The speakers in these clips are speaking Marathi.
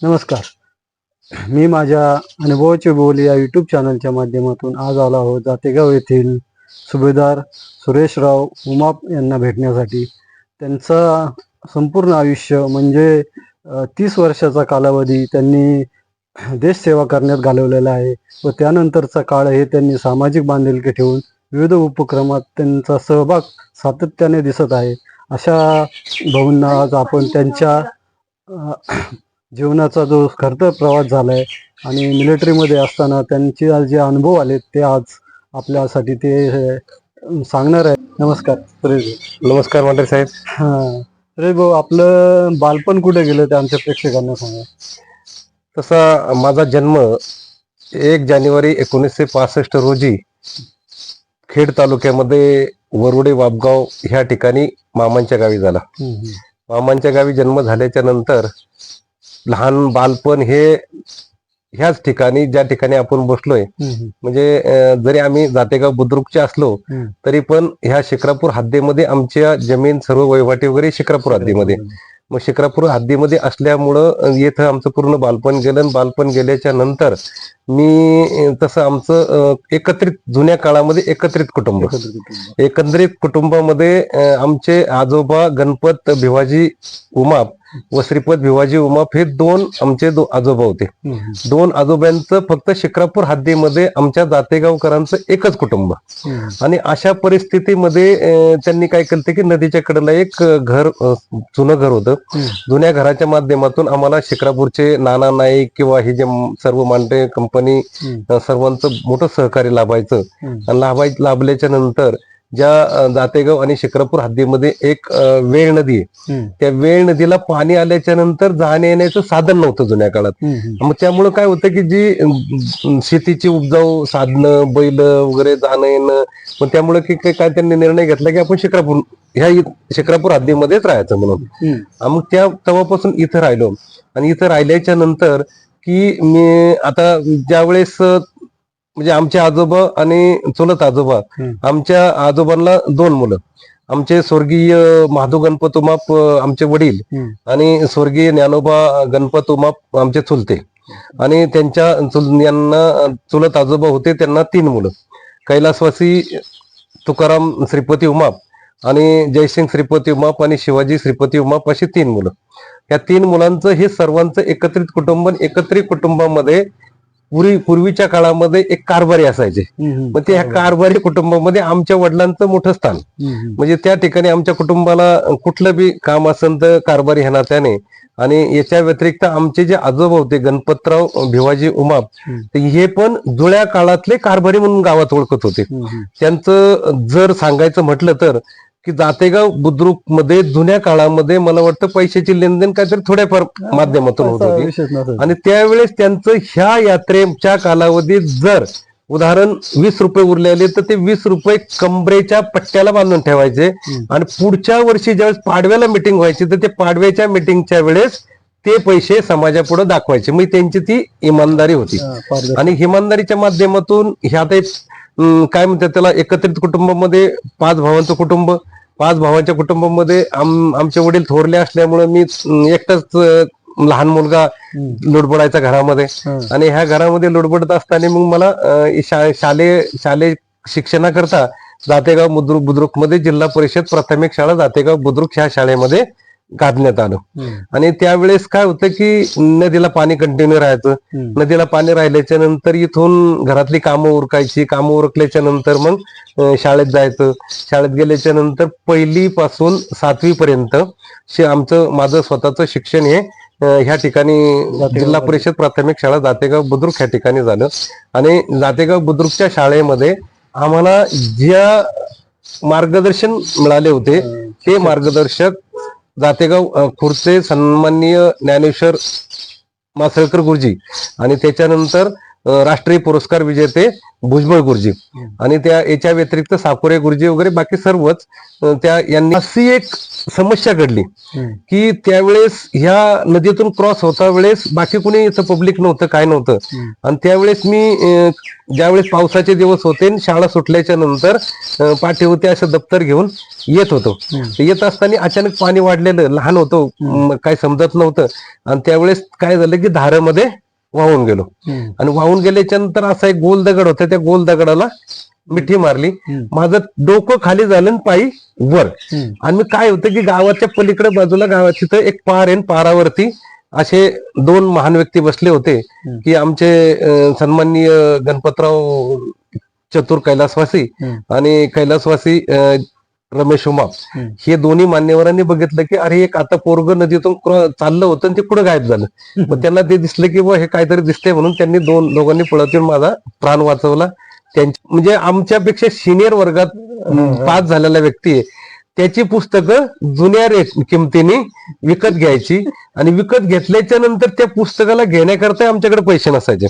नमस्कार. मी माझ्या अनुभवाची बोली या यूट्यूब चॅनलच्या माध्यमातून आज आलो आहोत. जातेगाव येथील सुभेदार सुरेशराव उमाप यांना भेटण्यासाठी. त्यांचा संपूर्ण आयुष्य म्हणजे तीस वर्षाचा कालावधी त्यांनी देशसेवा करण्यात घालवलेला आहे व त्यानंतरचा काळ हे त्यांनी सामाजिक बांधिलकी ठेवून विविध उपक्रमात त्यांचा सहभाग सातत्याने दिसत आहे. अशा भाऊंना आज आपण त्यांच्या जीवनाचा जो खरतर प्रवास झालाय आणि मिलिटरीमध्ये असताना त्यांचे आज जे अनुभव आले ते आज आपल्यासाठी ते सांगणार आहे नमस्कार सुरेश. नमस्कार मंडळी साहेब. हा. सुरेश भाऊ आपलं बालपण कुठे गेलं ते आमच्या प्रेक्षकांना सांगा. तसा माझा जन्म एक जानेवारी एकोणीसशे पासष्ट रोजी खेड तालुक्यामध्ये वरुडे वापगाव ह्या ठिकाणी मामांच्या गावी झाला. मामांच्या गावी जन्म झाल्याच्यानंतर लहान बालपण हे ह्याच ठिकाणी ज्या ठिकाणी आपण बसलोय. म्हणजे जरी आम्ही जातेगाव बुद्रुकचे असलो. तरी पण ह्या शिक्रापूर हद्दीमध्ये आमच्या जमीन सर्व वहिवाटी वगैरे शिक्रापूर हद्दीमध्ये मग शिक्रापूर हद्दीमध्ये असल्यामुळं येथं आमचं पूर्ण बालपण गेलं आणि बालपण गेल्याच्यानंतर मी तसं आमचं एकत्रित जुन्या काळामध्ये एकत्रित कुटुंब. एकंदरीत कुटुंबामध्ये आमचे आजोबा गणपत भिवाजी उमाप व श्रीपत भिवाजी उमाप हे दोन आमचे दो आजोबा होते. दोन आजोबांचं फक्त शिक्रापूर हद्दीमध्ये आमच्या जातेगावकरांचं एकच कुटुंब. आणि अशा परिस्थितीमध्ये त्यांनी काय केलं की नदीच्या कडेला एक घर जुनं घर होतं. जुन्या घराच्या माध्यमातून आम्हाला शिक्रापूरचे नाना नाईक किंवा हे जे सर्व मांडे कंपनी सर्वांचं मोठं सहकार्य लाभायचं. आणि लाभाय लाभल्याच्या नंतर ज्या अं, जातेगाव आणि शिक्रापूर हद्दीमध्ये एक वेळ नदी आहे. त्या वेळ नदीला पाणी आल्याच्यानंतर जाण्या येण्याचं साधन नव्हतं जुन्या काळात. मग त्यामुळं काय होतं की जी शेतीची उपजाऊ साधनं बैल वगैरे जाणं येणं मग त्यामुळे की काय काय त्यांनी निर्णय घेतला की आपण शिक्रापूर ह्या शिक्रापूर हद्दीमध्येच राहायचं म्हणून. मग त्या तेव्हापासून इथं राहिलो. आणि इथं राहिल्याच्या नंतर की मी आता ज्यावेळेस म्हणजे आमचे आजोबा आणि चुलत आजोबा. आमच्या आजोबांना दोन मुलं आमचे स्वर्गीय महादू गणपत उमाप आमचे वडील. आणि स्वर्गीय ज्ञानोबा गणपत उमाप आमचे चुलते आणि त्यांच्या यांना चुलत आजोबा होते त्यांना तीन मुलं कैलासवासी तुकाराम श्रीपती उमाप आणि जयसिंग श्रीपती उमाप आणि शिवाजी श्रीपती उमाप अशी तीन मुलं या तीन मुलांचं हे सर्वांचं एकत्रित कुटुंब एकत्रित कुटुंबामध्ये पूर्वी पूर्वीच्या काळामध्ये एक कारभारी असायचे. मग ते ह्या कारभारी कुटुंबामध्ये आमच्या वडिलांचं मोठं स्थान. म्हणजे त्या ठिकाणी आमच्या कुटुंबाला कुठलं बी काम असेल तर कारभारी ह्या नात्याने आणि याच्या व्यतिरिक्त आमचे जे आजोबा होते गणपतराव भिवाजी उमाप हे पण जुळ्या काळातले कारभारी म्हणून गावात ओळखत होते. त्यांचं जर सांगायचं म्हटलं तर की जातेगाव बुद्रुकमध्ये जुन्या काळामध्ये मला वाटतं पैशाची लेनदेन काहीतरी थोड्याफार माध्यमातून होत होती. आणि त्यावेळेस त्यांचं ह्या यात्रेच्या कालावधीत जर उदाहरण वीस रुपये उरलेले तर ते वीस रुपये कमरेच्या पट्ट्याला बांधून ठेवायचे. आणि पुढच्या वर्षी ज्यावेळेस पाडव्याला मिटिंग व्हायची तर ते पाडव्याच्या मिटिंगच्या वेळेस ते पैसे समाजापुढे दाखवायचे मग त्यांची ती इमानदारी होती. आणि इमानदारीच्या माध्यमातून ह्या अं, काय म्हणतात त्याला एकत्रित कुटुंबामध्ये पाच भावांचं कुटुंब पाच भावांच्या कुटुंबामध्ये आम- आमचे वडील थोरले असल्यामुळे मी एकटाच लहान मुलगा. लुडबुडायचा घरामध्ये. आणि ह्या घरामध्ये लुडबुडत असताना मग मला शालेय शालेय शिक्षणाकरता जातेगाव बुद्रुक बुद्रुकमध्ये जिल्हा परिषद प्राथमिक शाळा जातेगाव बुद्रुक ह्या शाळेमध्ये काढण्यात आलं. आणि त्यावेळेस काय होतं की नदीला पाणी कंटिन्यू राहायचं. नदीला पाणी राहिल्याच्या नंतर इथून घरातली कामं उरकायची. कामं उरकल्याच्या नंतर मग शाळेत जायचं. शाळेत गेल्याच्यानंतर पहिली पासून सातवी पर्यंत आमचं माझं स्वतःचं शिक्षण हे ह्या ठिकाणी जिल्हा परिषद प्राथमिक शाळा जातेगाव बुद्रुक ह्या ठिकाणी झालं. आणि जातेगाव बुद्रुकच्या शाळेमध्ये आम्हाला ज्या मार्गदर्शन मिळाले होते ते मार्गदर्शक जातेगाव अं, सन्माननीय ज्ञानेश्वर मासळकर गुरुजी. आणि त्याच्यानंतर राष्ट्रीय पुरस्कार विजेते भुजबळ गुरुजी. आणि त्या याच्या व्यतिरिक्त साकोरे गुरुजी वगैरे बाकी सर्वच त्या यांनी अशी एक समस्या घडली की त्यावेळेस ह्या नदीतून क्रॉस होता वेळेस बाकी कोणी इथं पब्लिक नव्हतं काय नव्हतं. आणि त्यावेळेस मी ज्यावेळेस पावसाचे दिवस होते शाळा सुटल्याच्या नंतर अं, पाठीवरती असं दप्तर घेऊन येत होतो. येत असताना अचानक पाणी वाढलेलं लहान होतो काय समजत नव्हतं. आणि त्यावेळेस काय झालं की धारामध्ये वाहून गेलो आणि वाहून गेल्याच्यानंतर असा एक गोल दगड होता त्या गोल दगडाला मिठी मारली. माझं डोकं खाली झालं पायी वर आणि मी काय होतं की गावाच्या पलीकडे बाजूला गावात तिथं एक पार आहे पारावरती असे दोन महान व्यक्ती बसले होते. की आमचे सन्माननीय गणपतराव चतुर कैलासवासी. आणि कैलासवासी रमेश हम्म. हे दोन्ही मान्यवरांनी बघितलं की अरे एक आता पोरग नदीतून चाललं होतं आणि ते कुठं गायब झालं? मग त्यांना ते दिसलं की हे काहीतरी दिसतंय म्हणून त्यांनी दोन दोघांनी पळत येऊन माझा प्राण वाचवला. त्यांची म्हणजे आमच्यापेक्षा सिनियर वर्गात पास झालेला व्यक्ती आहे. त्याची पुस्तकं जुन्या रेट किमतीने विकत घ्यायची आणि विकत घेतल्याच्या नंतर त्या पुस्तकाला घेण्याकरता आमच्याकडे पैसे नसायचे.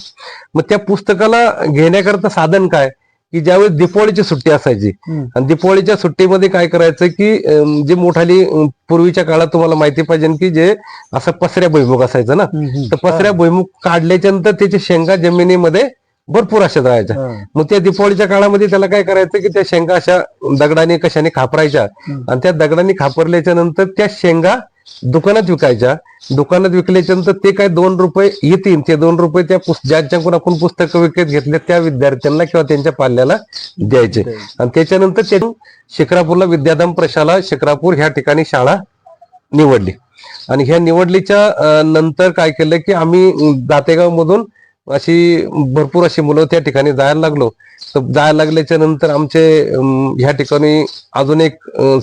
मग त्या पुस्तकाला घेण्याकरता साधन काय? की ज्यावेळेस दिपावळीची सुट्टी असायची. आणि दिपावळीच्या सुट्टीमध्ये काय करायचं की जे मोठाली पूर्वीच्या काळात तुम्हाला माहिती पाहिजे की जे असं पसऱ्या भुईमुग असायचं ना. तर पसऱ्या भुईमुग काढल्याच्या नंतर त्याची शेंगा जमिनीमध्ये भरपूर अशा राहायच्या. मग त्या दिपावळीच्या काळामध्ये त्याला काय करायचं की त्या शेंगा अशा दगडाने कशाने खापरायच्या. आणि त्या दगडाने खापरल्याच्या नंतर त्या शेंगा दुकानात विकायच्या. दुकानात विकल्याच्या नंतर ते काय दोन रुपये येतील ते दोन रुपये त्या पुस्त- ज्यांच्याकडून आपण पुस्तकं विकत घेतले त्या विद्यार्थ्यांना किंवा त्यांच्या पाल्याला द्यायचे. आणि त्याच्यानंतर ते शिक्रापूरला विद्याधाम प्रशाला शिक्रापूर ह्या ठिकाणी शाळा निवडली. आणि ह्या निवडलीच्या नंतर काय केलं की आम्ही दातेगाव मधून अशी भरपूर अशी मुलं त्या ठिकाणी जायला लागलो. तर जायला लागल्याच्या नंतर आमचे ह्या ठिकाणी अजून एक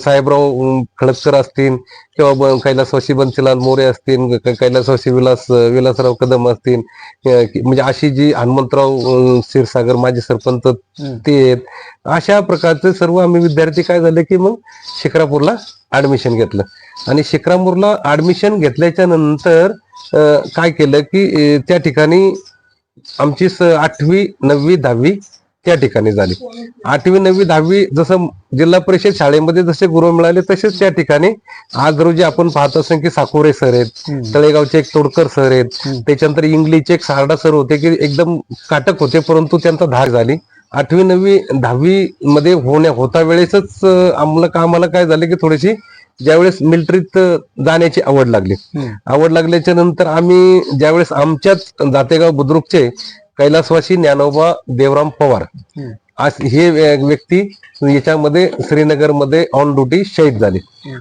साहेबराव अं, खळदकर असतील किंवा ब- कैलासवासी बंसीलाल मोरे असतील क- कैलासवासी विलास विलासराव कदम असतील म्हणजे अशी जी हनुमंतराव क्षीरसागर माजी सरपंच ते आहेत अशा प्रकारचे सर्व आम्ही विद्यार्थी काय झाले की मग शिक्रापूरला ऍडमिशन घेतलं. आणि शिक्रापूरला ऍडमिशन घेतल्याच्या नंतर काय केलं की त्या ठिकाणी आमची स- आठवी नववी दहावी त्या ठिकाणी झाली. आठवी नववी दहावी जसं जिल्हा परिषद शाळेमध्ये जसे गुरु मिळाले तसेच त्या ठिकाणी आज रोजी आपण पाहत असं की साकोरे सर आहेत तळेगावचे एक तोडकर सर आहेत. त्याच्यानंतर इंग्लिशचे एक सारडा सर होते की एकदम काटक होते परंतु त्यांचा धार झाली. आठवी नववी दहावी मध्ये होण्या होता वेळेसच आम्हाला का आम्हाला काय झालं की थोडीशी ज्यावेळेस मिलिटरीत जाण्याची आवड लागली. आवड लागल्याच्या नंतर आम्ही ज्यावेळेस आमच्याच दातेगाव बुद्रुकचे कैलासवासी ज्ञानोबा देवराम पवार हे व्य- व्यक्ती याच्यामध्ये श्रीनगरमध्ये ऑन ड्युटी शहीद झाले.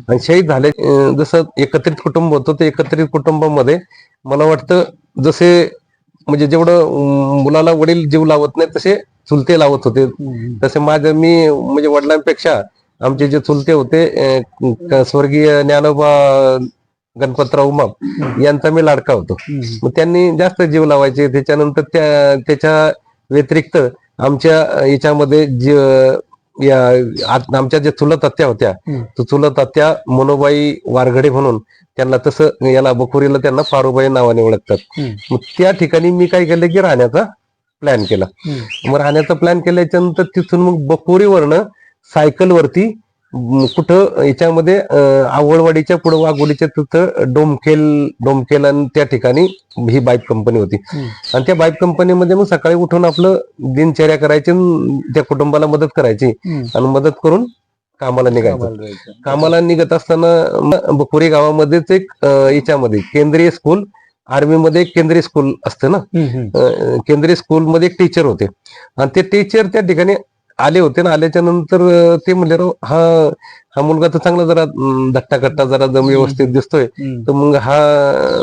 आणि शहीद झाले जसं एकत्रित कुटुंब होतं ते एकत्रित कुटुंबामध्ये मला वाटतं जसे म्हणजे जेवढं मुलाला वडील जीव लावत नाही तसे चुलते लावत होते. तसे माझं मी म्हणजे वडिलांपेक्षा आमचे जे चुलते होते स्वर्गीय ज्ञानोबा गणपतराव उमाप यांचा मी लाडका होतो. मग त्यांनी जास्त जीव लावायचे. त्याच्यानंतर त्या त्याच्या व्यतिरिक्त आमच्या याच्यामध्ये जे या आमच्या ज्या चुलत आत्या होत्या चुलत आत्या मनोबाई वारघडे म्हणून त्यांना तसं याला बखोरीला त्यांना पारुबाई नावाने ओळखतात. मग त्या ठिकाणी मी काय केलं की राहण्याचा प्लॅन केला. मग राहण्याचा प्लॅन केल्याच्यानंतर तिथून मग बकोरीवरनं सायकलवरती कुठं याच्यामध्ये आवळवाडीच्या पुढे वाघोलीच्या तिथं डोमकेल डोमकेल आणि त्या ठिकाणी ही बाईक कंपनी होती. आणि त्या बाईक कंपनीमध्ये मग सकाळी उठून आपलं दिनचर्या करायची त्या कुटुंबाला मदत करायची आणि मदत करून कामाला निघायचं. कामाला निघत असताना बकोरी गावामध्येच एक याच्यामध्ये केंद्रीय स्कूल आर्मीमध्ये एक केंद्रीय स्कूल असतं ना? केंद्रीय स्कूलमध्ये एक टीचर होते. आणि ते टीचर त्या ठिकाणी आले होते ना आल्याच्यानंतर ते म्हणले राव हा हा मुलगा तर चांगला जरा धट्टा कट्टा जरा दम व्यवस्थित दिसतोय. तर मग हा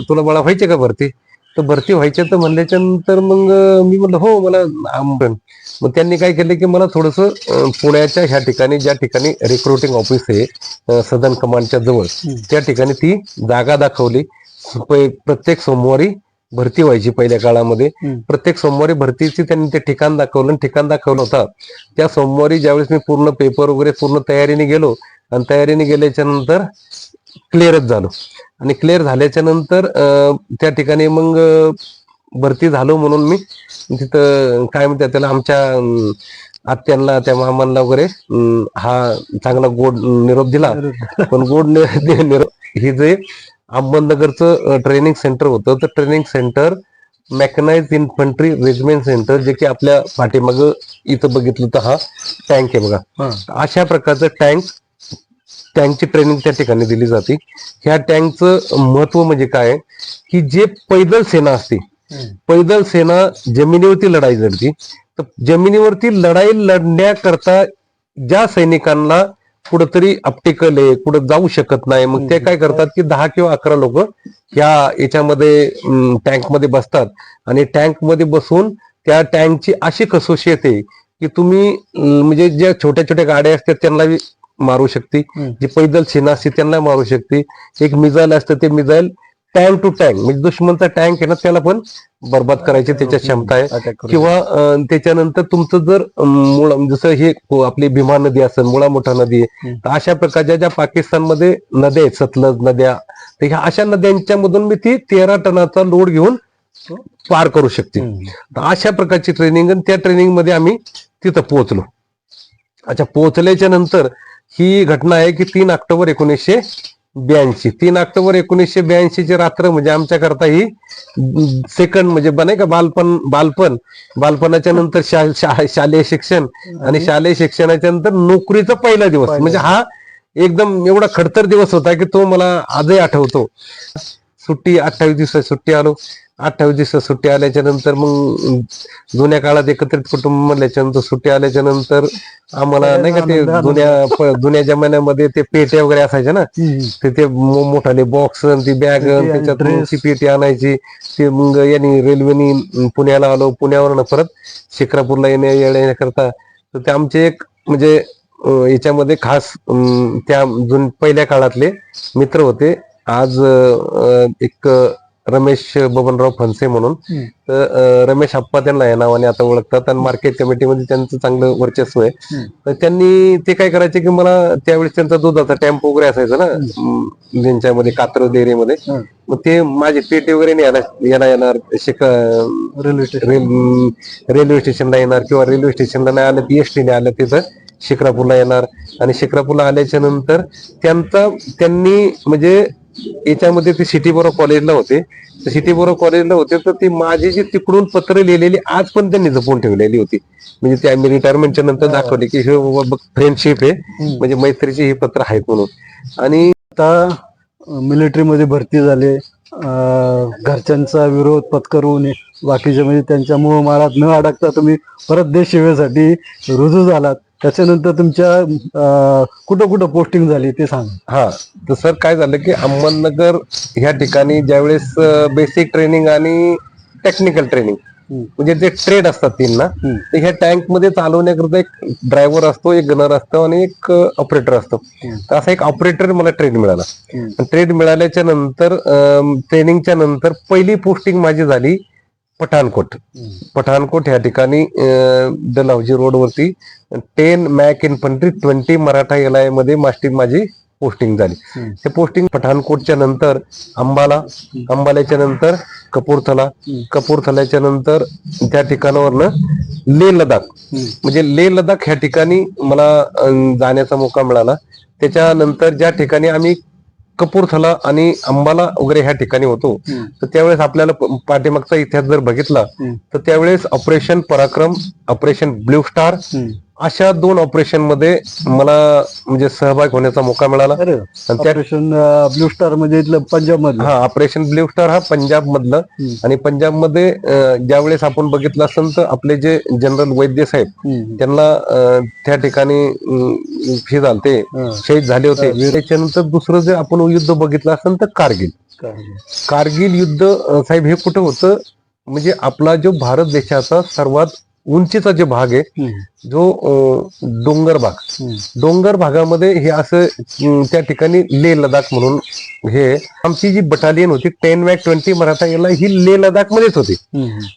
तुला बाळा व्हायचे का भरती? तर भरती व्हायचे तर म्हणल्याच्या नंतर मग मी म्हणलं हो मला मग त्यांनी काय केलं की मला थोडस पुण्याच्या ह्या ठिकाणी ज्या ठिकाणी रिक्रुटिंग ऑफिस आहे सदन कमांडच्या जवळ त्या ठिकाणी ती जागा दाखवली. प्रत्येक सोमवारी भरती व्हायची पहिल्या काळामध्ये. प्रत्येक सोमवारी भरतीची त्यांनी ते ठिकाण दाखवलं आणि ठिकाण दाखवलं होता. त्या सोमवारी ज्यावेळेस मी पूर्ण पेपर वगैरे पूर्ण तयारीने गेलो आणि तयारीने गेल्याच्यानंतर क्लिअरच झालो. आणि क्लिअर झाल्याच्यानंतर त्या ठिकाणी मग भरती झालो म्हणून मी तिथं काय म्हणतात त्याला आमच्या आत्यांना त्या मामांना वगैरे हा चांगला गोड निरोप दिला. पण गोड निरोप हे जे अहमदनगरचं ट्रेनिंग सेंटर होतं. तर training centre mechanised infantry regiment centre जे की आपल्या पाठीमाग इथं बघितलं तर हा टँक आहे बघा. अशा प्रकारचं टँक टँकची ट्रेनिंग त्या ठिकाणी दिली जाते. ह्या टँकचं महत्त्व म्हणजे काय? की जे पैदल सेना असते पैदल सेना जमिनीवरती लढाई लढती तर जमिनीवरती लढाई लढण्याकरता ज्या सैनिकांना कुठंतरी अपटेकल आहे कुठं जाऊ शकत नाही. मग ते काय करतात की दहा किंवा अकरा लोक ह्या याच्यामध्ये टँकमध्ये बसतात. आणि टँकमध्ये बसून त्या टँकची अशी कसोशी येते की तुम्ही म्हणजे ज्या छोट्या छोट्या गाड्या असतात त्यांना मारू शकते. जी पैदल सेना असते त्यांना मारू शकते. एक मिसाईल असतं ते मिसाईल टँक टू टँक म्हणजे दुश्मनचा टँक आहे ना त्याला पण बर्बाद करायची त्याच्यात क्षमता आहे. किंवा त्याच्यानंतर तुमचं जर मुळा जसं हे आपली भीमा नदी असेल मुळा मोठा नदी आहे. तर अशा प्रकारच्या ज्या पाकिस्तानमध्ये नद्या आहेत सतलज नद्या तर ह्या अशा नद्यांच्या मधून मी ती तेरा टनाचा लोड घेऊन पार करू शकते. तर अशा प्रकारची ट्रेनिंग आणि त्या ट्रेनिंगमध्ये आम्ही तिथं पोहोचलो. अच्छा पोहोचल्याच्या नंतर ही घटना आहे की तीन ऑक्टोबर एकोणीसशे ब्याऐंशी. तीन ऑक्टोबर एकोणीसशे ब्याऐंशी ची रात्र म्हणजे आमच्याकरता ही सेकंड म्हणजे बने का बालपण बालपण. बालपणाच्या नंतर शा- शा- शालेय शिक्षण आणि शालेय शिक्षणाच्या नंतर नोकरीचा पहिला दिवस. म्हणजे हा एकदम एवढा खडतर दिवस होता की तो मला आजही आठवतो. सुट्टी अठ्ठावीस दिवसाची सुट्टी आलो. अठ्ठावीस दिवसात सुट्टी आल्याच्यानंतर मग जुन्या काळात एकत्रित कुटुंब म्हणल्याच्या नंतर सुट्टी आल्याच्यानंतर आम्हाला नाही का ते. जुन्या जुन्या जमान्यामध्ये ते पेट्या वगैरे असायच्या ना. ते मोठाले बॉक्स ती बॅग त्याच्यात पेटी आणायची. ते मग यांनी रेल्वेनी पुण्याला आलो. पुण्यावरनं परत शिक्रापूरला येण्या येण्याकरता. तर ते आमचे एक म्हणजे याच्यामध्ये खास त्या जुन पहिल्या काळातले मित्र होते. आज एक रमेश बबनराव फनसे म्हणून. तर रमेश आप्पा त्यांना या नावाने आता ओळखतात आणि मार्केट कमिटीमध्ये त्यांचं चांगलं वर्चस्व आहे. तर त्यांनी ते काय करायचे की मला त्यावेळेस त्यांचा दुधाचा टॅम्पो वगैरे असायचा ना अं, त्यांच्यामध्ये कात्र डेअरीमध्ये. मग ते माझे पेटी वगैरे न्यायला येणार येणार शिका रेल्वे स्टेशन रेल रेल्वे स्टेशनला येणार किंवा रेल्वे स्टेशनला नाही आलं ती एस टीने आलं तिथं शिक्रापूरला येणार आणि शिक्रापूरला आल्याच्यानंतर त्यांचा त्यांनी म्हणजे याच्यामध्ये ते सिटी बोरो कॉलेजला होते. सिटी बोरो कॉलेजला होते तर ती माझी जी तिकडून पत्र लिहिलेली आज पण त्यांनी जपून ठेवलेली होती. म्हणजे ते आम्ही रिटायरमेंटच्या नंतर दाखवले की हे फ्रेंडशिप आहे. म्हणजे मैत्रीची ही पत्र आहेत म्हणून. आणि आता मिलिटरीमध्ये भरती झाले. घरच्यांचा विरोध पत्करून बाकीचे म्हणजे त्यांच्या मोहमारात न अडकता तुम्ही परत देश सेवेसाठी रुजू झालात. त्याच्यानंतर तुमच्या अं, कुठं कुठं पोस्टिंग झाली ते सांगा हा तर सर काय झालं की अहमदनगर ह्या ठिकाणी ज्यावेळेस बेसिक ट्रेनिंग आणि टेक्निकल ट्रेनिंग हम्म. म्हणजे जे ट्रेड असतात तीन ना हम्म. तर ह्या टँकमध्ये चालवण्याकरता एक ड्रायव्हर असतो एक गनर असतो आणि एक ऑपरेटर असतो हम्म. तर असा एक ऑपरेटर मला ट्रेड मिळाला हम्म. ट्रेड मिळाल्याच्या नंतर ट्रेनिंगच्या नंतर पहिली पोस्टिंग माझी झाली पठाणकोट पठाणकोट ह्या ठिकाणी डलहौजी रोडवरती ten mech infantry twenty Maratha L आयमध्ये मास्टिंग माझी पोस्टिंग झाली. हे पोस्टिंग पठाणकोटच्या नंतर अंबाला अंबाल्याच्या नंतर कपूरथला. कपूरथल्याच्या नंतर त्या ठिकाणावरनं लेह लडाख हम्म. म्हणजे लेह लडाख ह्या ठिकाणी मला जाण्याचा मोका मिळाला त्याच्यानंतर ज्या ठिकाणी आम्ही कपूरथला आणि अंबाला वगैरे ह्या ठिकाणी होतो. तर त्यावेळेस आपल्याला पाठीमागचा इतिहास जर बघितला. तर त्यावेळेस ऑपरेशन पराक्रम ऑपरेशन ब्ल्यू स्टार. अशा दोन ऑपरेशनमध्ये मला म्हणजे सहभाग होण्याचा मोका मिळाला अरे आणि त्या ऑपरेशन ब्लू स्टार म्हणजे इथलं पंजाब मधलं हा ऑपरेशन ब्ल्यू स्टार हा पंजाब मधलं हम्म. आणि पंजाबमध्ये ज्यावेळेस आपण बघितलं असेल तर आपले जे जनरल वैद्य साहेब हम्म. त्यांना अं, त्या ठिकाणी अं, हे झालते हा. शहीद झाले होते त्याच्यानंतर दुसरं जे आपण युद्ध बघितलं असेल तर कारगिल काय? कारगिल युद्ध अं, साहेब हे कुठं होतं म्हणजे आपला जो भारत देशाचा सर्वात उंचीचा जो भाग आहे. जो डोंगर भाग. डोंगर भागामध्ये हे असं त्या ठिकाणी लेह लडाख म्हणून हे आमची जी बटालियन होती टेन वॅक ट्वेंटी मराठा याला ही लेह लडाख मध्येच होती.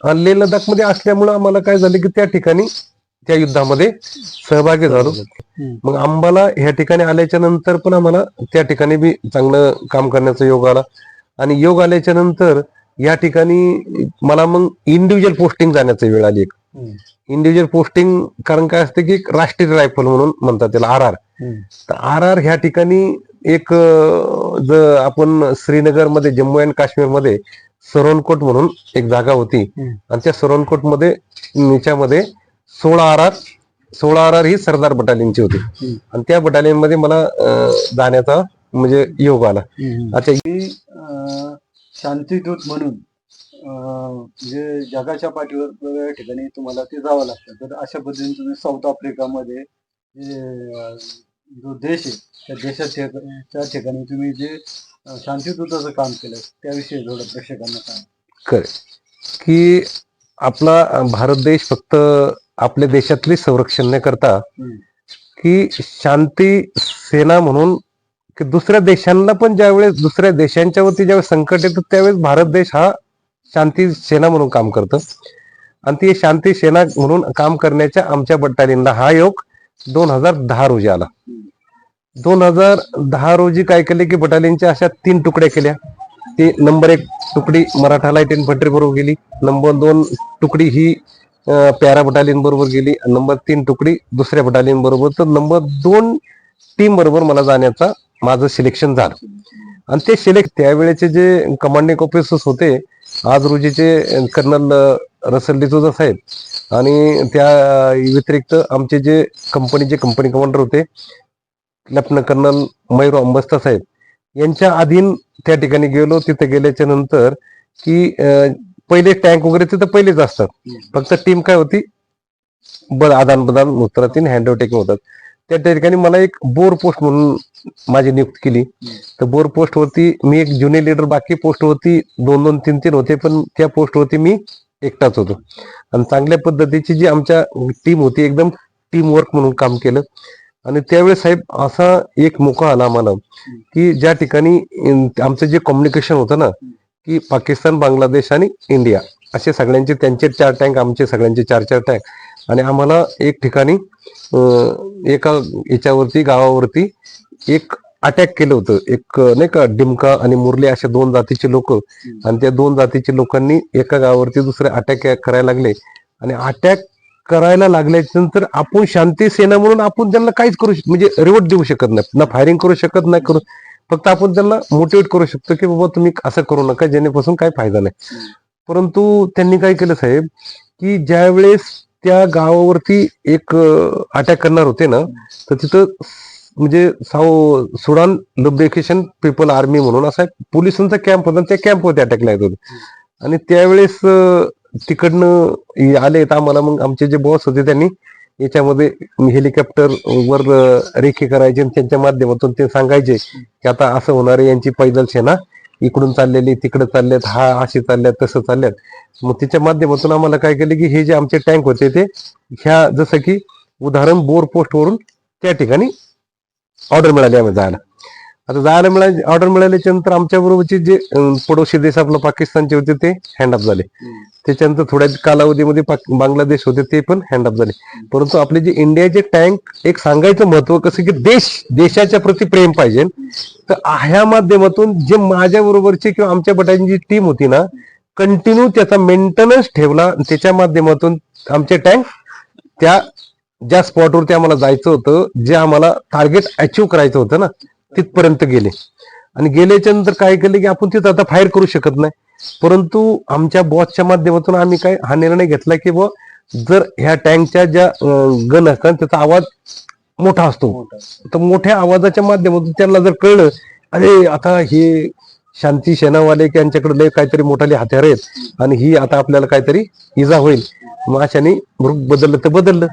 आणि लेह लडाखमध्ये असल्यामुळं आम्हाला काय झालं की त्या ठिकाणी त्या युद्धामध्ये सहभागी झालो. मग अंबाला ह्या ठिकाणी आल्याच्यानंतर पण आम्हाला त्या ठिकाणी बी चांगलं काम करण्याचा योग आला आणि योग आल्याच्यानंतर या ठिकाणी मला मग इंडिव्हिज्युअल पोस्टिंग जाण्याची वेळ आली एक. इंडिव्हिज्युअल पोस्टिंग कारण काय असतं की राष्ट्रीय रायफल म्हणून म्हणतात त्याला आर आर. तर आर आर ह्या ठिकाणी एक जर आपण श्रीनगरमध्ये जम्मू अँड काश्मीरमध्ये सरोनकोट म्हणून एक जागा होती. आणि त्या सरोनकोटमध्ये याच्यामध्ये सोळा आर आर सोळा आर आर ही सरदार बटालियनची होती. आणि त्या बटालियनमध्ये मला जाण्याचा म्हणजे योग आला. अच्छा शांतीदूत म्हणून म्हणजे जगाच्या पाठीवर वेगवेगळ्या ठिकाणी तुम्हाला ते जावं लागतं. तर अशा पद्धतीने तुम्ही साऊथ आफ्रिकामध्ये जे देश आहे त्या देशाच्या त्या ठिकाणी तुम्ही जे शांतीदूताचं काम केलं त्याविषयी थोडं प्रेक्षकांना सांगा. की आपला भारत देश फक्त आपल्या देशातले संरक्षण न करता. की शांती सेना म्हणून की दुसऱ्या देशांना पण ज्यावेळेस दुसऱ्या देशांच्या वरती ज्यावेळेस संकट येतं त्यावेळेस भारत देश हा शांती सेना म्हणून काम करतं. आणि ती शांती सेना म्हणून काम करण्याच्या आमच्या बटालियनला हा योग दोन हजार दहा रोजी आला. दोन हजार दहा रोजी काय केले की बटालियनच्या अशा तीन तुकड्या केल्या. ती नंबर एक तुकडी मराठा लाइट इन्फंट्री बरोबर गेली. नंबर दोन तुकडी ही पॅरा बटालियन बरोबर गेली. नंबर तीन तुकडी दुसऱ्या बटालियन बरोबर. तर नंबर दोन टीम बरोबर मला जाण्याचा माझं सिलेक्शन झालं. आणि ते सिलेक्ट त्यावेळेचे जे कमांडिंग ऑफिसर्स होते आज रोजीचे कर्नल रसल डिसोजा साहेब आणि त्या व्यतिरिक्त आमचे जे कंपनीचे कंपनी कमांडर होते लेफ्टनंट कर्नल मयूर अंबस्ता साहेब यांच्या अधीन त्या ठिकाणी गेलो. तिथे गेल्याच्यानंतर की पहिले टँक वगैरे तिथं पहिलेच असतात. फक्त टीम काय होती? बर आदान प्रदान उत्तरातील हँड टेकिंग होतात. त्या ठिकाणी मला एक बोर पोस्ट म्हणून माझी नियुक्ती केली. तर बोर पोस्ट वरती मी एक ज्युनियर लीडर बाकी पोस्ट होती दोन दोन तीन तीन होते पण त्या पोस्ट वरती मी एकटाच होतो. आणि चांगल्या पद्धतीची जी आमच्या टीम होती एकदम टीम वर्क म्हणून काम केलं. आणि त्यावेळेस साहेब असा एक मोका आला आम्हाला की ज्या ठिकाणी आमचं जे कम्युनिकेशन होतं ना की पाकिस्तान बांगलादेश आणि इंडिया असे सगळ्यांचे त्यांचे चार टँक आमचे सगळ्यांचे चार चार टँक आणि आम्हाला एक ठिकाणी एका याच्यावरती गावावरती एक अटॅक केलं होतं. एक नाही का डिमका आणि मुरली अशा दोन जातीचे लोक. आणि त्या दोन जातीच्या लोकांनी एका गावावरती दुसरे अटॅक करायला लागले. आणि अटॅक करायला लागल्याच्या नंतर आपण शांती सेना म्हणून आपण त्यांना काहीच करू शक- म्हणजे रिवोट देऊ शकत नाही. ना फायरिंग करू शकत नाही करू फक्त आपण त्यांना मोटिवेट करू शकतो की बाबा तुम्ही असं करू नका जेणेपासून काही फायदा नाही. परंतु त्यांनी काय केलं साहेब की ज्या वेळेस त्या गावावरती एक अटॅक करणार होते ना तर तिथं म्हणजे साऊ सुडान लुब्रिकेशन पीपल आर्मी म्हणून असा एक पोलिसांचा कॅम्प होता त्या कॅम्पवरती अटॅकला येत होते. आणि त्यावेळेस तिकडनं आले तर आम्हाला मग आमचे जे बॉस होते त्यांनी याच्यामध्ये हेलिकॉप्टर वर रेखे रेखी करायचे आणि त्यांच्या माध्यमातून ते सांगायचे की आता असं होणार आहे यांची पैदल सेना इकडून चाललेली तिकडे चालल्यात हा असे चालल्यात तसं चालल्यात. मग तिच्या माध्यमातून आम्हाला काय केलं की हे जे आमचे टँक होते ते ह्या जसं की उदाहरण बोर पोस्ट वरून त्या ठिकाणी ऑर्डर मिळाली आम्ही जायला. आता जायला मिळाली ऑर्डर मिळाल्याच्या नंतर आमच्या बरोबरचे जे पडोशी देश आपला पाकिस्तानचे होते ते हँडअप झाले. त्याच्यानंतर थोड्या कालावधीमध्ये बांगलादेश होते ते पण हँडअप झाले. परंतु आपले जे इंडियाचे टँक एक सांगायचं महत्त्व कसं की देश देशाच्या प्रती प्रेम पाहिजे. तर ह्या माध्यमातून जे माझ्या बरोबरची किंवा आमच्या बटाची जी टीम होती ना कंटिन्यू त्याचा मेंटेनन्स ठेवला त्याच्या माध्यमातून आमचे टँक त्या ज्या स्पॉटवरती आम्हाला जायचं होतं जे आम्हाला टार्गेट अचीव करायचं होतं ना तिथपर्यंत गेले. आणि गेल्याच्यानंतर काय केलं की आपण तिथं आता फायर करू शकत नाही. परंतु आमच्या बॉसच्या माध्यमातून आम्ही काय हा निर्णय घेतला की बुवा जर ह्या टँकच्या ज्या गन असतात त्याचा आवाज मोठा असतो. तर मोठ्या आवाजाच्या माध्यमातून त्यांना जर कळलं अरे आता हे शांती सेनावाले की यांच्याकडे लय काहीतरी मोठाले हत्यार आहेत आणि ही आता आपल्याला काहीतरी इजा होईल. मग अशाने मृग बदललं तर बदललं.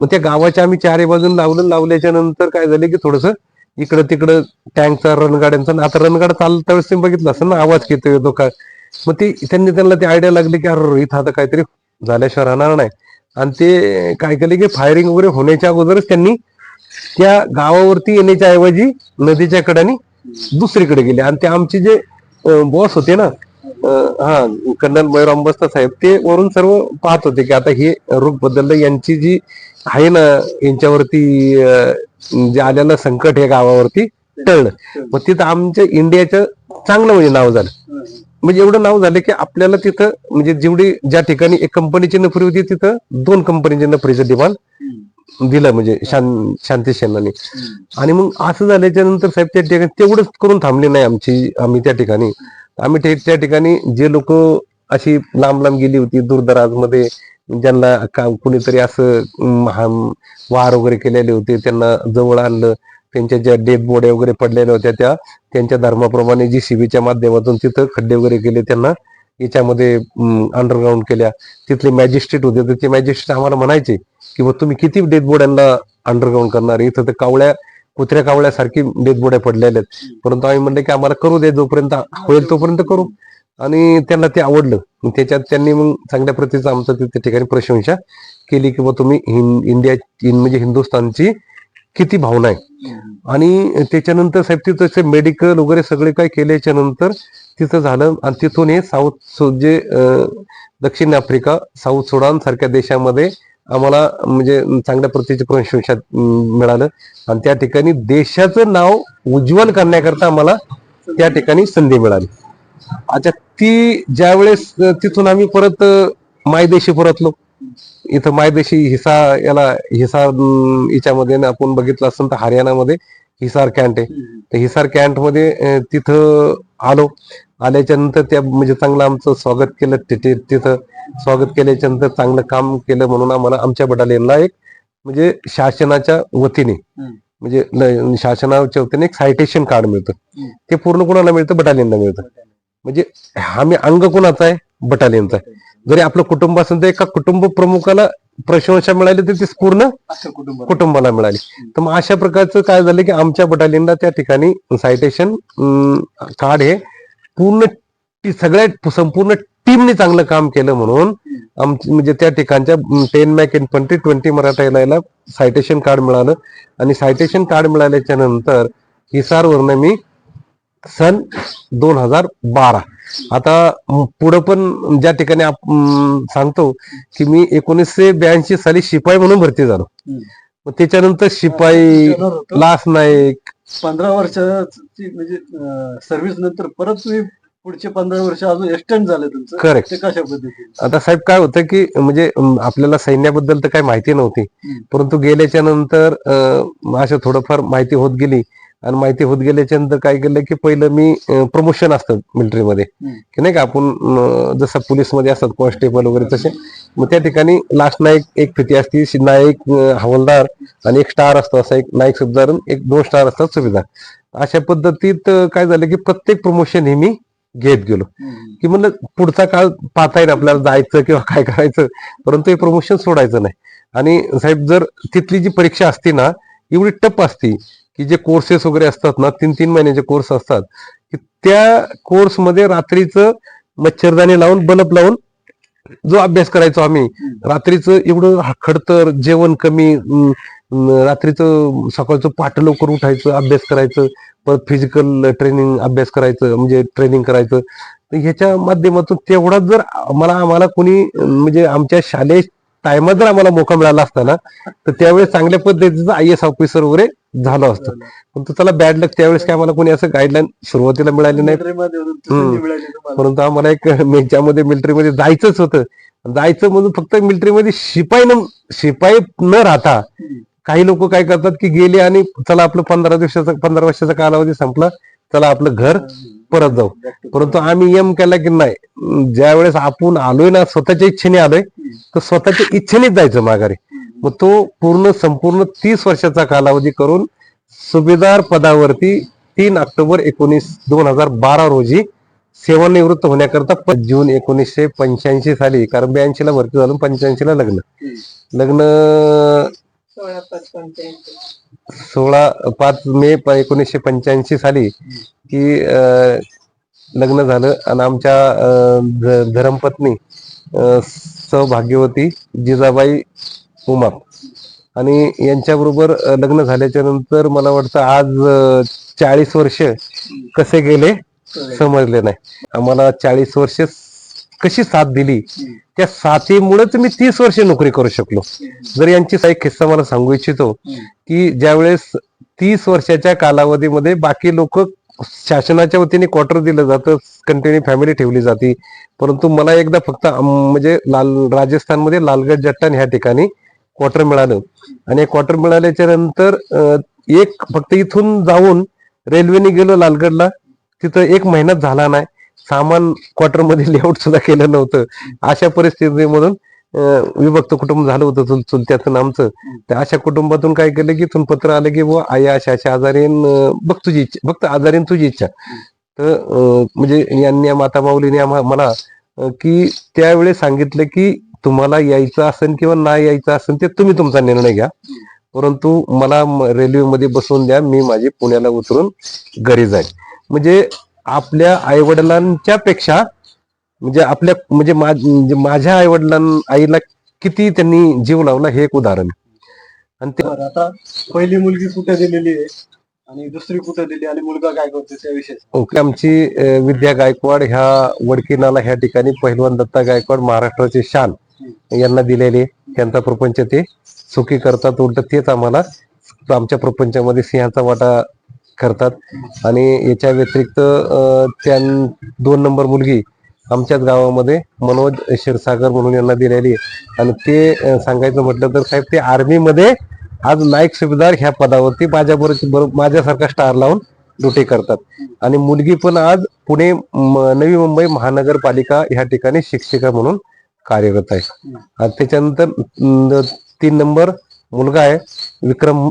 मग त्या गावाच्या आम्ही चारे बाजून लावलं. लावल्याच्या नंतर काय झालं की थोडस इकडं तिकडं टँकचा रणगाड्यांचा आता रणगाडा चालता वेळेस तुम्ही बघितलं असं ना आवाज किती येतो काय मग ते त्यांनी त्यांना ती आयडिया लागली की अरे इथं आता काहीतरी झाल्याशिवाय राहणार नाही. आणि ते काय केले की फायरिंग वगैरे होण्याच्या अगोदरच त्यांनी त्या गावावरती येण्याच्या ऐवजी नदीच्या कडाने दुसरीकडे गेले. आणि ते आमचे जे बॉस होते ना हा कर्नल मयूर अंबस्ता साहेब ते वरून सर्व पाहत होते की आता हे रुख बदललं यांची जी आहे ना यांच्यावरती जे आलेलं संकट हे गावावरती टळलं. मग तिथं आमच्या इंडियाचं चांगलं म्हणजे नाव झालं. म्हणजे एवढं नाव झालं की आपल्याला तिथं म्हणजे जेवढी ज्या ठिकाणी एक कंपनीची नोकरी होती तिथं दोन कंपनीची नोकरीचं डिमांड दिलं म्हणजे शां शांती सेनानी. आणि मग असं झाल्याच्यानंतर साहेब त्या ठिकाणी तेवढंच करून थांबले नाही आमची आम्ही त्या ठिकाणी. आम्ही त्या ठिकाणी जे लोक अशी लांब लांब गेली होती दूरदराजमध्ये ज्यांना का कुणीतरी असं वार वगैरे केलेले होते त्यांना जवळ आणलं. त्यांच्या ज्या डेथ बॉड्या वगैरे पडलेल्या होत्या त्या त्यांच्या धर्माप्रमाणे जी शिबीच्या माध्यमातून तिथं खड्डे वगैरे केले त्यांना याच्यामध्ये अंडरग्राऊंड केल्या. तिथले मॅजिस्ट्रेट होते तर ते मॅजिस्ट्रेट आम्हाला म्हणायचे की तुम्ही किती डेथबोड्यांना अंडरग्राऊंड करणार? इथं तर कावळ्या कुत्र्या कावळ्यासारखी डेथबोड्या पडलेल्या आहेत. परंतु आम्ही म्हणले की आम्हाला करू दे जोपर्यंत होईल तोपर्यंत करू. आणि त्यांना ते आवडलं. त्याच्यात त्यांनी मग चांगल्या प्रतीचं आमचं त्या ठिकाणी प्रशंसा केली की बा तुम्ही इंडिया इन- म्हणजे हिंदुस्थानची किती भावना आहे. आणि त्याच्यानंतर साहेब तिथं मेडिकल वगैरे सगळे काय केल्याच्यानंतर तिथं झालं. आणि तिथून हे साऊथ सो- जे दक्षिण आफ्रिका साऊथ सुडान सारख्या देशामध्ये आम्हाला म्हणजे चांगल्या प्रतीचे प्रशंसा मिळालं. आणि त्या ठिकाणी देशाचं नाव उज्ज्वल करण्याकरता आम्हाला त्या ठिकाणी संधी मिळाली. अच्छा ती ज्यावेळेस तिथून आम्ही परत मायदेशी परतलो. इथं मायदेशी हिसा याला हिसार याच्यामध्ये आपण बघितलं असेल तर हरियाणामध्ये हिसार कॅन्ट आहे. तर हिसार कॅन्टमध्ये तिथं आलो. आल्याच्यानंतर त्या म्हणजे चांगलं आमचं स्वागत केलं तिथे तिथं स्वागत केल्याच्यानंतर चांगलं काम केलं म्हणून आम्हाला आमच्या बटालियनला एक म्हणजे शासनाच्या वतीने म्हणजे शासनाच्या वतीने एक सायटेशन कार्ड मिळतं. ते पूर्ण कोणाला मिळतं? बटालियनला मिळतं. म्हणजे आम्ही अंग कोणाचा आहे? बटालियनचा आहे. जरी आपलं कुटुंब असेल तर एका कुटुंब प्रमुखाला प्रशंसा मिळाली तर ती पूर्ण कुटुंब कुटुंबाला. मिळाली. तर मग अशा प्रकारचं काय झालं की आमच्या बटालियनला त्या ठिकाणी सायटेशन कार्ड हे पूर्ण सगळ्या संपूर्ण टीमने चांगलं काम केलं म्हणून आमची म्हणजे त्या ठिकाणच्या ten mech infantry twenty Maratha याला सायटेशन कार्ड मिळालं. आणि सायटेशन कार्ड मिळाल्याच्या नंतर हिसारवरनं मी सन दोन हजार बारा. आता पुढं पण ज्या ठिकाणी सांगतो की मी एकोणीसशे ब्याऐंशी साली शिपाई म्हणून भरती झालो. मग त्याच्यानंतर शिपाई लास नाईक पंधरा वर्षाची म्हणजे सर्व्हिस नंतर परत तुम्ही पुढचे पंधरा वर्ष अजून एक्सटेंड झाले तुमचं. करेक्ट ते कशा पद्धतीने? आता साहेब काय होतं की म्हणजे आपल्याला सैन्याबद्दल तर काही माहिती नव्हती. परंतु गेल्याच्यानंतर अं, असं थोडंफार माहिती होत गेली. आणि माहिती होत गेल्याच्यानंतर काय केलं की पहिलं मी प्रमोशन असतं मिलिटरीमध्ये. की नाही का आपण जसं पोलीसमध्ये असतात कॉन्स्टेबल वगैरे तसे मग त्या ठिकाणी लास्ट नाईक एक फिती असती अं, हवालदार आणि एक स्टार असतो असा एक नाईक सुभेदार एक दोन स्टार असतात सुभेदार. अशा पद्धतीत काय झालं की प्रत्येक प्रमोशन हे मी घेत गेलो. की म्हणलं पुढचा काळ पाहता येईल आपल्याला जायचं किंवा काय करायचं परंतु हे प्रमोशन सोडायचं नाही. आणि साहेब जर तिथली जी परीक्षा असती ना एवढी टप असती की जे कोर्सेस वगैरे असतात ना तीन तीन महिन्याचे कोर्स असतात की त्या कोर्समध्ये रात्रीचं मच्छरदाणी लावून बल्ब लावून जो अभ्यास करायचो आम्ही रात्रीचं एवढं खडतर जेवण कमी रात्रीचं सकाळचं पाठ लवकर उठायचं अभ्यास करायचं परत फिजिकल ट्रेनिंग अभ्यास करायचं म्हणजे ट्रेनिंग करायचं. तर ह्याच्या माध्यमातून तेवढा जर आम्हाला आम्हाला कोणी म्हणजे आमच्या शालेय टायमात जर आम्हाला मोका मिळाला असता ना तर त्यावेळेस चांगल्या पद्धतीचं आय एस ऑफिसर वगैरे झालं असतं. परंतु त्याला बॅड लक त्यावेळेस काय आम्हाला कोणी असं गाईडलाईन सुरुवातीला मिळाली नाही. परंतु आम्हाला एक याच्यामध्ये मिलिटरीमध्ये जायचंच होतं. जायचं म्हणून फक्त मिलिटरीमध्ये शिपाई न शिपाई न राहता. काही लोक काय करतात की गेले आणि चला आपलं पंधरा दिवसाचा पंधरा वर्षाचा कालावधी संपला चला आपलं घर परत जाऊ. परंतु आम्ही यम केला की नाही ज्या वेळेस आपण आलोय ना स्वतःच्या इच्छेने आलोय तर स्वतःच्या इच्छेनेच जायचं माघारी. मग तो पूर्ण संपूर्ण तीस वर्षाचा कालावधी करून सुभेदार पदावरती तीन ऑक्टोबर एकोणीस दोन हजार बारा रोजी सेवानिवृत्त होण्याकरता जून एकोणीसशे पंच्याऐंशी साली कारण ब्याऐंशी ला भरती झालं पंच्याऐंशी ला लग्न. लग्न सोळा पाच मे एकोणीसशे पंच्याऐंशी साली की लग्न झालं आणि आमच्या अं, ध- धर्मपत्नी सौभाग्यवती जिजाबाई उमाप आणि यांच्याबरोबर लग्न झाल्याच्यानंतर मला वाटतं आज चाळीस वर्ष कसे गेले समजले नाही. आम्हाला चाळीस वर्ष कशी साथ दिली त्या साथीमुळेच मी तीस वर्ष नोकरी करू शकलो. जर यांची एक किस्सा मला सांगू इच्छितो की ज्यावेळेस तीस वर्षाच्या कालावधीमध्ये बाकी लोक शासनाच्या वतीने क्वार्टर दिलं जातं कंटिन्यू फॅमिली ठेवली जाते. परंतु मला एकदा फक्त म्हणजे लाल राजस्थानमध्ये लालगड जट्टान ह्या ठिकाणी क्वार्टर मिळालं. आणि क्वार्टर मिळाल्याच्या नंतर एक फक्त इथून जाऊन रेल्वेने गेलो लालगडला. तिथं एक महिनाच झाला नाही. सामान क्वार्टरमध्ये लेआउट सुद्धा केलं नव्हतं. अशा परिस्थितीमधून विभक्त कुटुंब झालं होतं चुल चुलत्याचं आमचं तर अशा कुटुंबातून काय केलं की इथून पत्र आलं की बुवा आई अशा अशा आजारीन बघ तुझी इच्छा फक्त आजारीन तुझी इच्छा. तर म्हणजे यांनी माता माऊलीने मला की त्यावेळेस सांगितलं की तुम्हाला यायचं असेल किंवा नाही यायचं असेल ते तुम्ही तुमचा निर्णय घ्या. परंतु मला रेल्वेमध्ये बसवून द्या मी माझी पुण्याला उतरून घरी जाईल म्हणजे आपल्या आईवडिलांच्या पेक्षा म्हणजे आपल्या म्हणजे म्हणजे माझ्या आईवडिलां आईला किती त्यांनी जीव लावला हे एक उदाहरण. आणि ते आता पहिली मुलगी कुठे दिलेली आहे? आणि दुसरी कुठे दिली आणि मुलगा काय करतो त्याविषयी? ओके आमची विद्या गायकवाड ह्या वडकीनाला ह्या ठिकाणी पहिलवान दत्ता गायकवाड महाराष्ट्राचे शान. यांना दिलेले त्यांचा प्रपंच ते सुखी करतात. उलट तेच आम्हाला आमच्या प्रपंचामध्ये सिंहाचा वाटा करतात. आणि याच्या व्यतिरिक्त त्या दोन नंबर मुलगी आमच्याच गावामध्ये मनोज क्षीरसागर म्हणून यांना दिलेली आणि ते सांगायचं म्हटलं तर साहेब ते आर्मीमध्ये आज नाईक सुभेदार ह्या पदावरती माझ्याबरोबर बरोबर माझ्यासारखा स्टार लावून ड्युटी करतात. आणि मुलगी पण आज पुणे नवी मुंबई महानगरपालिका ह्या ठिकाणी शिक्षिका म्हणून कार्यरत आहे. आणि त्याच्यानंतर तीन नंबर मुलगा आहे विक्रम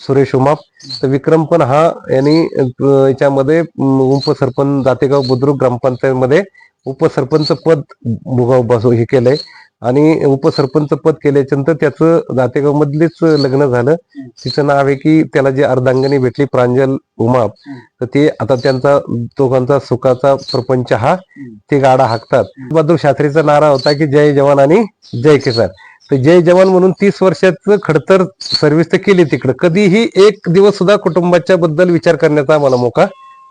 सुरेश उमाप. तर विक्रम पण हा यांनी याच्यामध्ये उपसरपंच जातेगाव बुद्रुक ग्रामपंचायतमध्ये उपसरपंच पद भोगाव बसव हे केलंय. आणि उपसरपंच पद केल्याच्यानंतर त्याचं जातेगाव मधलेच लग्न झालं. तिचं नाव आहे की त्याला जी अर्धांगणी भेटली प्रांजल उमा तर ते आता त्यांचा दोघांचा सुखाचा प्रपंच हा ते गाडा हाकतात. बहादूर शास्त्रीचा नारा होता की जय जवान आणि जय किसान. तर जय जवान म्हणून तीस वर्षाचं खडतर सर्व्हिस तर केली तिकडं. कधीही एक दिवस सुद्धा कुटुंबाच्या बद्दल विचार करण्याचा मला मोका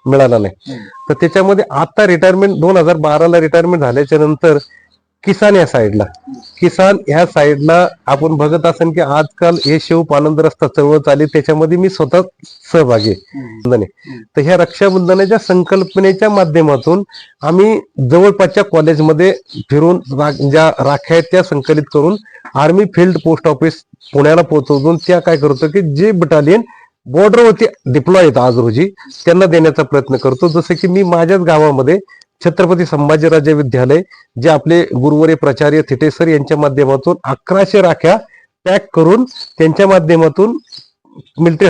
मिळाला नाही. तर त्याच्यामध्ये आता रिटायरमेंट दोन हजार बाराला रिटायरमेंट झाल्याच्यानंतर किसान या साईडला. किसान ह्या साईडला आपण बघत असेल की आजकाल हे शिव रस्ता चळवळ चालली त्याच्यामध्ये मी स्वतः सहभागी आहे. तर ह्या रक्षाबंधनाच्या संकल्पनेच्या माध्यमातून आम्ही जवळपासच्या कॉलेजमध्ये फिरून ज्या राख्या आहेत त्या संकलित करून आर्मी फील्ड पोस्ट ऑफिस पुण्याला पोहोचवून त्या काय करतो की जे बटालियन बॉर्डरवरती डिप्लॉय आहेत आज रोजी त्यांना देण्याचा प्रयत्न करतो. जसं की मी माझ्याच गावामध्ये छत्रपती संभाजीराजे विद्यालय जे आपले गुरुवरे प्राचार्य थिटेसर यांच्या माध्यमातून अकराशे राख्या पॅक करून त्यांच्या माध्यमातून मिलिटरी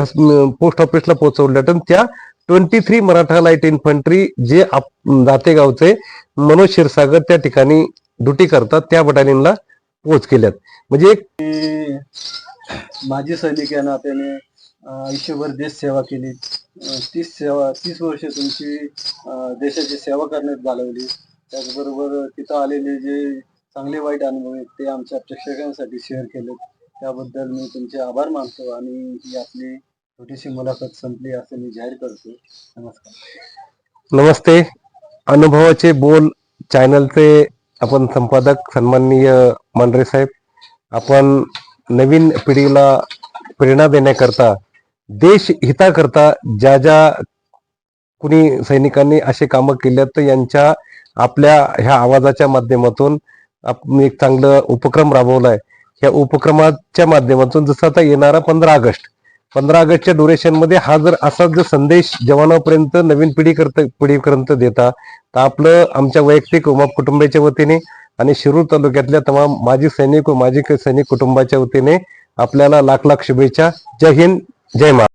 पोस्ट ऑफिसला पोहोचवल्या. तर त्या twenty three Maratha light infantry जे आप- दातेगावचे मनोज क्षीरसागर त्या ठिकाणी ड्युटी करतात त्या बटालियनला पोच केल्यात. म्हणजे माजी सैनिक या नात्याने आयुष्यभर देश सेवा केली. तीस सेवा तीस वर्ष तुमची देशाची सेवा करण्यात घालवली. त्याचबरोबर तिथं आलेले जे चांगले वाईट अनुभव आहेत ते आमच्या प्रेक्षकांसाठी शेअर केले त्याबद्दल मी तुमचे आभार मानतो आणि ही आपली छोटीशी मुलाखत संपली असं मी जाहीर करतो. नमस्कार. नमस्ते. अनुभवाचे बोल चॅनलचे आपण संपादक सन्माननीय मांढरे साहेब आपण नवीन पिढीला प्रेरणा देण्याकरता देश हिताकरता ज्या ज्या कुणी सैनिकांनी असे कामं केले तर यांच्या आपल्या ह्या आवाजाच्या माध्यमातून आपण एक चांगलं उपक्रम राबवलाय. ह्या उपक्रमाच्या माध्यमातून जसं आता येणारा पंधरा ऑगस्ट पंधरा ऑगस्टच्या ड्युरेशनमध्ये हा जर असा जर संदेश जवानापर्यंत नवीन पिढी करता पिढीपर्यंत देता तर आपलं आमच्या वैयक्तिक उमाप कुटुंबाच्या वतीने आणि शिरूर तालुक्यातल्या तमाम माजी सैनिक व माजी सैनिक कुटुंबाच्या वतीने आपल्याला लाख लाख शुभेच्छा. जय हिंद. जय मा